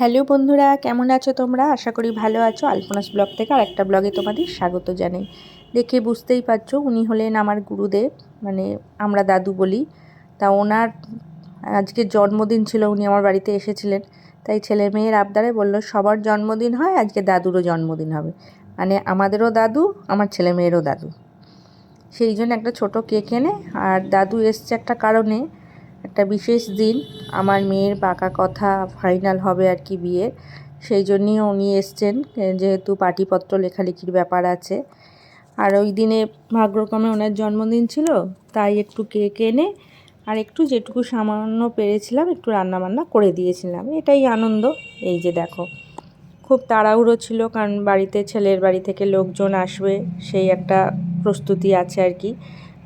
Hello বন্ধুরা, কেমন আছো তোমরা? আশা করি ভালো আছো। আলপনাস ব্লগ থেকে আর একটা ব্লগে তোমাদের স্বাগত জানাই। দেখে বুঝতেই পারছ, উনি হলেন আমার গুরুদেব মানে আমরা দাদু বলি। তা ওনার আজকে জন্মদিন ছিল, উনি আমার বাড়িতে এসেছিলেন। তাই ছেলে মেয়ের আবদারে বলল, সবার জন্মদিন হয়, আজকে দাদুরও জন্মদিন হবে। মানে আমাদেরও দাদু, আমার ছেলে মেয়েরও দাদু। সেই জন্য একটা ছোট কেক এনে, আর দাদু এসছে একটা কারণে একটা বিশেষ দিন। আমার মেয়ের পাকা কথা ফাইনাল হবে আর কি বিয়ে। সেই জন্যই উনি এসছেন। যেহেতু পাটিপত্র লেখালেখির ব্যাপার আছে। আর ওই দিনে ভাগ্যক্রমে ওনার জন্মদিন ছিল, তাই একটু কেক এনে আর একটু যেটুকু সামান্য পেরেছিলাম, একটু রান্নাবান্না করে দিয়েছিলাম। এটাই আনন্দ। এই যে দেখো, খুব তাড়াহুড়ো ছিল কারণ বাড়িতে ছেলের বাড়ি থেকে লোকজন আসবে, সেই একটা প্রস্তুতি আছে আর কি।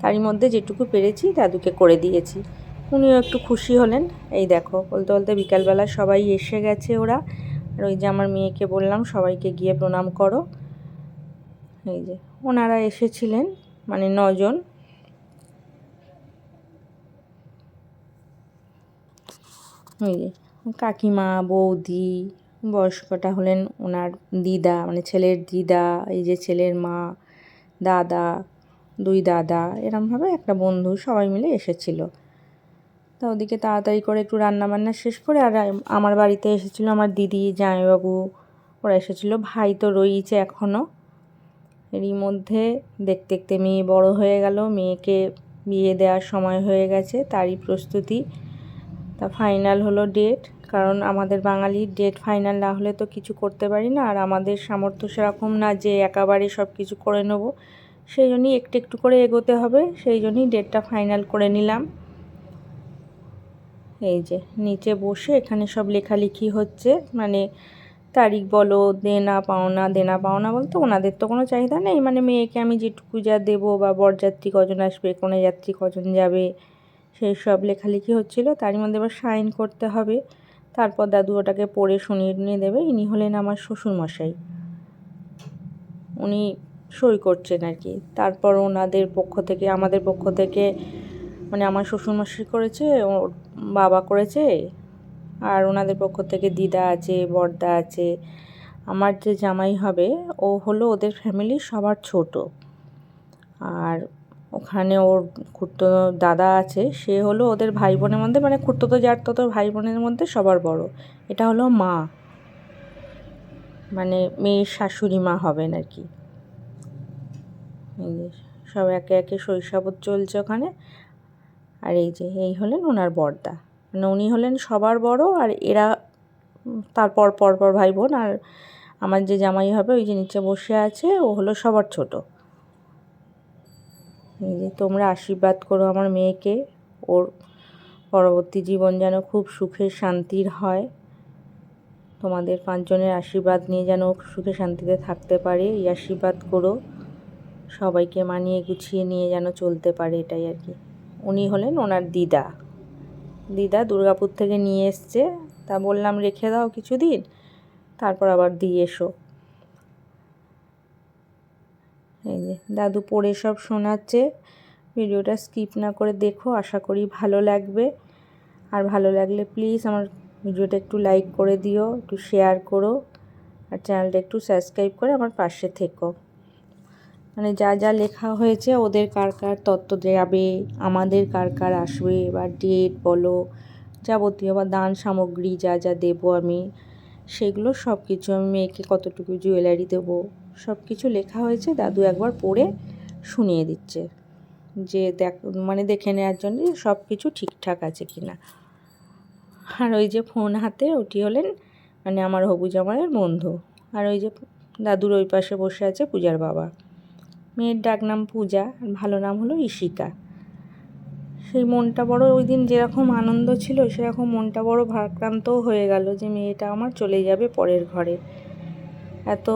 তারই মধ্যে যেটুকু পেরেছি দাদুকে করে দিয়েছি। উনিও একটু খুশি হলেন। এই দেখো বলতে বলতে বিকালবেলা সবাই এসে গেছে ওরা। আর ওই যে আমার মেয়েকে বললাম, সবাইকে গিয়ে প্রণাম করো। এই যে, ওনারা এসেছিলেন মানে নজন। এই যে, কাকিমা, বৌদি, বয়স্কটা হলেন ওনার দিদা মানে ছেলের দিদা, এই যে ছেলের মা, দাদা, দুই দাদা, এরমভাবে একটা বন্ধু সবাই মিলে এসেছিল। তা ওদিকে তাড়াতাড়ি করে একটু রান্নাবান্না শেষ করে আর আমার বাড়িতে এসেছিল আমার দিদি, জামাইবাবু। ওরা এসেছিল, ভাই তো রয়েছে এখনও এরই মধ্যে দেখতে দেখতে মেয়ে বড় হয়ে গেল। মেয়েকে বিয়ে দেওয়ার সময় হয়ে গেছে, তারই প্রস্তুতি। তা ফাইনাল হলো ডেট কারণ আমাদের বাঙালির ডেট ফাইনাল না হলে তো কিছু করতে পারি না। আর আমাদের সামর্থ্য সেরকম না যে একেবারে সব কিছু করে নেব। সেই জন্যই একটু একটু করে এগোতে হবে, সেই জন্যই ডেটটা ফাইনাল করে নিলাম। এই যে, নিচে বসে এখানে সব লেখালেখি হচ্ছে। মানে তারিখ বলো, দেনা, পাওনা দেনা, পাওনা বলতে ওনাদের তো কোনো চাহিদা নেই। মানে মেয়েকে আমি যেটুকু যা দেবো বা বরযাত্রী কজন আসবে, কোনো যাত্রী কজন যাবে, সেই সব লেখালেখি হচ্ছিল। তারই মধ্যে এবার সাইন করতে হবে। তারপর দাদু ওটাকে পড়ে শুনিয়ে নিয়ে দেবে। ইনি হলেন আমার শ্বশুরমশাই। উনি সই করছেন আর কি। তারপর ওনাদের পক্ষ থেকে, আমাদের পক্ষ থেকে মানে আমার শ্বশুরমশাই করেছে, ওর বাবা করেছে, আর ওনাদের পক্ষ থেকে দিদা আছে বর্দা আছে। আমার যে জামাই হবে, ও হলো ওদের ফ্যামিলির সবার ছোট। আর ওখানে ওর খুঁড়তো দাদা আছে, সে হলো ওদের ভাই বোনের মধ্যে মানে খুঁড়তো যার তত ভাই বোনের মধ্যে সবার বড়। এটা হলো মা। মানে মেয়ের শাশুড়ি মা হবেন আর কি। সব একে একে শৈশবত চলছে ওখানে। আর এই যে, এই হলেন ওনার বর্দা। মানে উনি হলেন সবার বড় আর এরা তারপর পর পর ভাই বোন আর আমার যে জামাই হবে, ওই যে নিচে বসে আছে, ও হলো সবার ছোট। এই যে, তোমরা আশীর্বাদ করো আমার মেয়েকে, ওর পরবর্তী জীবন যেন খুব সুখে শান্তির হয়। তোমাদের পাঁচজনের আশীর্বাদ নিয়ে যেন সুখে শান্তিতে থাকতে পারে, এই আশীর্বাদ করো। সবাইকে মানিয়ে গুছিয়ে নিয়ে যেন চলতে পারে, এটাই আর কি। উনি হলেন ওনার দিদা। দিদা দুর্গাপুর থেকে নিয়ে এসছে। তা বললাম, রেখে দাও কিছুদিন, তারপর আবার দিয়ে এসো। এই যে, দাদু পড়ে সব শোনাচ্ছে। ভিডিওটা স্কিপ না করে দেখো, আশা করি ভালো লাগবে। আর ভালো লাগলে প্লিজ আমার ভিডিওটা একটু লাইক করে দিও, একটু শেয়ার করো। আর চ্যানেলটা একটু সাবস্ক্রাইব করে আমার পাশে থেকো। মানে যা যা লেখা হয়েছে, ওদের কার কার তত্ত্ব যাবে, আমাদের কার কার আসবে বা ডেট বলো, যাবতীয় বা দান সামগ্রী যা যা দেবো আমি, সেগুলো সব কিছু আমি মেয়েকে কতটুকু জুয়েলারি দেবো সব কিছু লেখা হয়েছে, দাদু একবার পড়ে শুনিয়ে দিচ্ছে, যে দেখ মানে দেখে নেওয়ার জন্য সব কিছু ঠিকঠাক আছে কি না আর ওই যে ফোন হাতে ওটি হলেন মানে আমার হবু জামাইয়ের বন্ধু, আর ওই যে দাদুর ওই পাশে বসে আছে পূজার বাবা। মেয়ের ডাক নাম পূজা, আর ভালো নাম হলো ঈশিকা। সেই মনটা বড়, ওই দিন যেরকম আনন্দ ছিল, সেরকম মনটা বড় ভারাক্রান্তও হয়ে গেল যে মেয়েটা আমার চলে যাবে পরের ঘরে। এত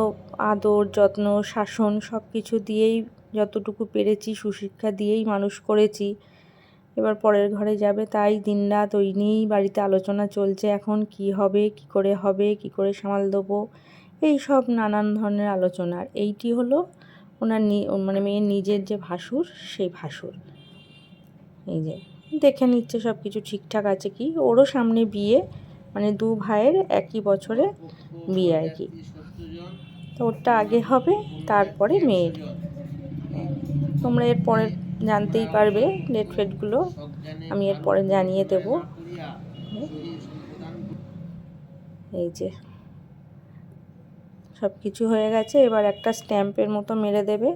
আদর, যত্ন, শাসন সব কিছু দিয়েই যতটুকু পেরেছি, সুশিক্ষা দিয়েই মানুষ করেছি। এবার পরের ঘরে যাবে তাই দিনরাত ওই নিয়েই বাড়িতে আলোচনা চলছে, এখন কি হবে, কি করে হবে, কি করে সামাল দেবো, এই সব নানান ধরনের আলোচনা। আর এইটি হলো ওনার মানে মেয়ের নিজের যে ভাসুর, সেই ভাসুর। এই যে, দেখে নিচ্ছে সব কিছু ঠিকঠাক আছে কি? ওরও সামনে বিয়ে মানে দু ভাইয়ের একই বছরে বিয়ে আর কি। তো ওরটা আগে হবে, তারপরে মেয়ের। তোমরা এর পরে জানতেই পারবে ডেট ফেটগুলো। আমি এর পরে জানিয়ে দেব। এই যে সব কিছু হয়ে গেছে। এবার একটা স্ট্যাম্পের মতো মেরে দেবে।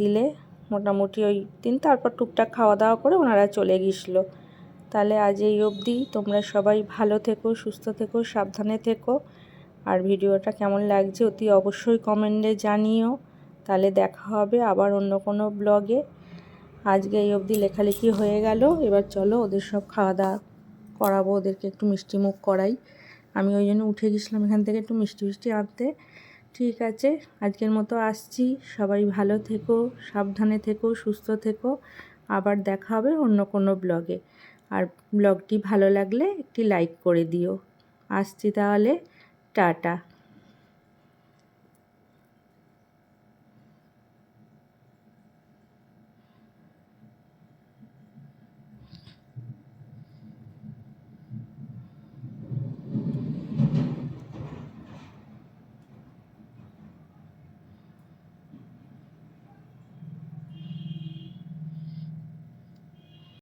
দিলে মোটামুটি ওই দিন তারপর টুকটাক খাওয়া দাওয়া করে ওনারা চলে গিয়েছিল। তাহলে আজ এই অবধি। তোমরা সবাই ভালো থেকো, সুস্থ থেকো, সাবধানে থেকো। আর ভিডিওটা কেমন লাগছে অতি অবশ্যই কমেন্টে জানিও। তাহলে দেখা হবে আবার অন্য কোনো ব্লগে। আজকে এই অবধি লেখালেখি হয়ে গেল। এবার চলো ওদের সব খাওয়া দাওয়া করাবো। ওদেরকে একটু মিষ্টি মুখ করাই। আমি ওই জন্য উঠে গেছিলাম এখান থেকে একটু মিষ্টি মিষ্টি আনতে। ঠিক আছে, আজকের মতো আসছি। সবাই ভালো থেকো, সাবধানে থেকো, সুস্থ থেকো। আবার দেখা হবে অন্য কোনো ব্লগে। আর ব্লগটি ভালো লাগলে একটি লাইক করে দিও। আসছি তাহলে, টাটা।